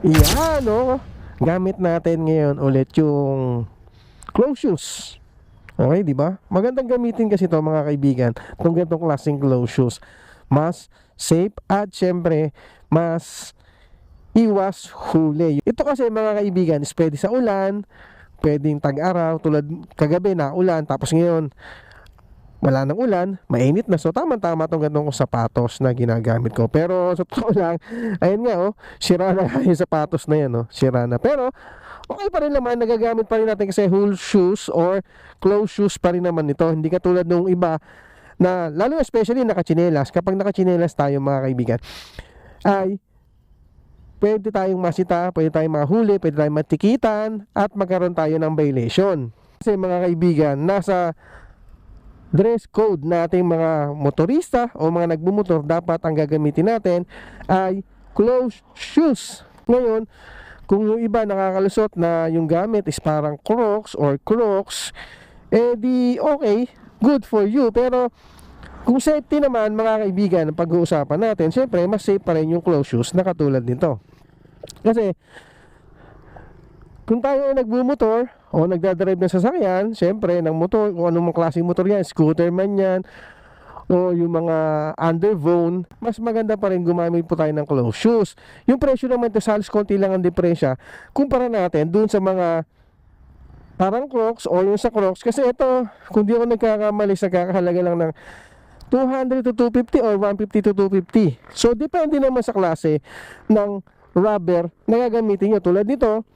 Yan, oh. Gamit natin ngayon ulit yung close shoes. Okay, di ba? Magandang gamitin kasi to mga kaibigan. Itong ganitong klaseng close shoes. Mas safe at syempre, mas iwas huli. Ito kasi mga kaibigan, is pwede sa ulan, pwedeng tag-araw, tulad kagabi na ulan, tapos ngayon, wala nang ulan, mainit na. So, tama-tama itong ganitong sapatos na ginagamit ko. Pero, sa totoo lang, ayun nga, oh, sira na yung sapatos na yan, oh, sira na. Pero, okay pa rin naman, nagagamit pa rin natin kasi whole shoes or closed shoes pa rin naman ito. Hindi katulad nung iba na, lalo especially nakachinelas. Kapag nakachinelas tayo mga kaibigan, ay pwede tayong masita, pwede tayong mahuli, pwede tayong matikitan, at magkaroon tayo ng violation. Kasi mga kaibigan, nasa dress code nating mga motorista o mga nagbumotor, dapat ang gagamitin natin ay closed shoes. Ngayon, kung yung iba nakakalusot na yung gamit is parang crocs or crocs, eh di okay, good for you. Pero kung safety naman mga kaibigan, ang pag-uusapan natin, syempre mas safe pa rin yung closed shoes na katulad nito. Kasi kung tayo ay nagbumotor o nagdadrive ng sasakyan, syempre ng motor, kung anong klaseng motor yan, scooter man yan, o yung mga underbone, mas maganda pa rin gumamit po tayo ng closed shoes. Yung presyo naman ito, salos konti lang ang diferensya, kumpara natin dun sa mga parang crocs o yung sa crocs, kasi ito, kung di ako nagkakamali, sa kakahalaga lang ng 200 to 250 or 150 to 250. So, depende naman sa klase ng rubber na gagamitin nyo. Tulad nito,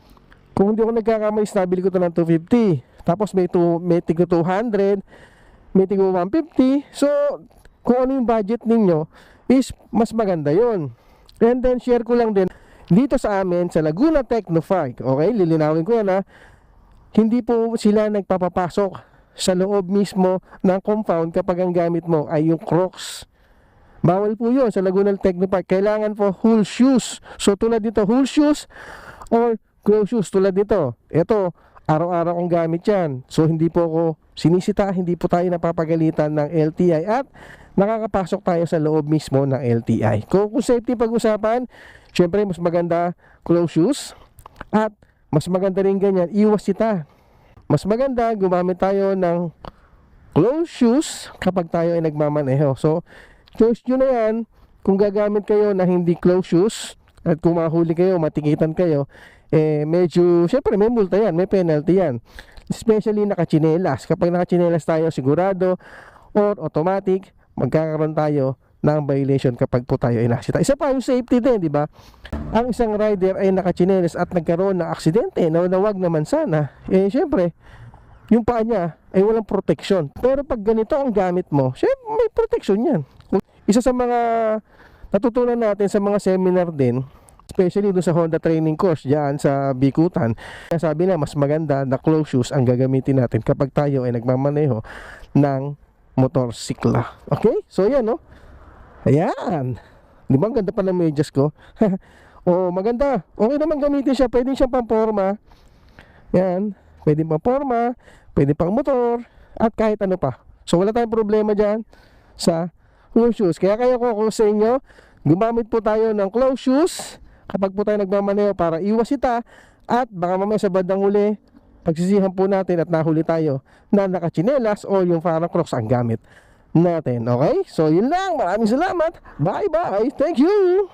kung hindi ako nagkakamali, nabili ko ito ng 250. Tapos may, two, may tigo 200, may tigo 150. So, kung ano yung budget ninyo, is mas maganda yon. And then, share ko lang din, dito sa amin, sa Laguna Technopark, okay, lilinawin ko yan ha, hindi po sila nagpapapasok sa loob mismo ng compound kapag ang gamit mo ay yung Crocs. Bawal po yun sa Laguna Technopark. Kailangan po whole shoes. So tulad dito, whole shoes or closed shoes tulad dito. Ito, araw-araw kong gamit yan. So hindi po ako sinisita, hindi po tayo napapagalitan ng LTI at nakakapasok tayo sa loob mismo ng LTI. Kung, kung safety pag-usapan, syempre mas maganda closed shoes at mas maganda rin ganyan, iwas sita. Mas maganda gumamit tayo ng closed shoes kapag tayo ay nagmamaneho. So, choice nyo na yan kung gagamit kayo na hindi closed shoes at kung mahuli kayo, matikitan kayo, eh medyo, syempre may multa yan, may penalty yan. Especially nakachinelas. Kapag nakachinelas tayo, sigurado or automatic, magkakaroon tayo ng violation kapag po tayo ay nakasita. Isa pa yung safety din, di ba? Ang isang rider ay nakachinelas at nagkaroon ng aksidente, na nawag naman sana. Eh, syempre, yung paa niya ay walang protection. Pero pag ganito ang gamit mo, syempre may protection yan. Isa sa mga natutunan natin sa mga seminar din, especially doon sa Honda training course diyan sa Bikutan, sabi na mas maganda na closed shoes ang gagamitin natin kapag tayo ay nagmamaneho ng motorsikla. Okay? So yan, no? Ayan. Di ba ang ganda pa ng medyas ko? oh, maganda. Okay naman gamitin siya. Pwede siyang pamporma. Yan. Pwede pang forma, pwede pang motor, at kahit ano pa. So wala tayong problema dyan sa closed shoes. Kaya kaya ko kung sa inyo, gumamit po tayo ng closed shoes kapag po tayo nagmamaneho para iwas ita at baka mamaya sa bandang huli, pagsisihan po natin at nahuli tayo na nakachinelas o yung parang crocs ang gamit natin. Okay? So yun lang. Maraming salamat. Bye bye. Thank you.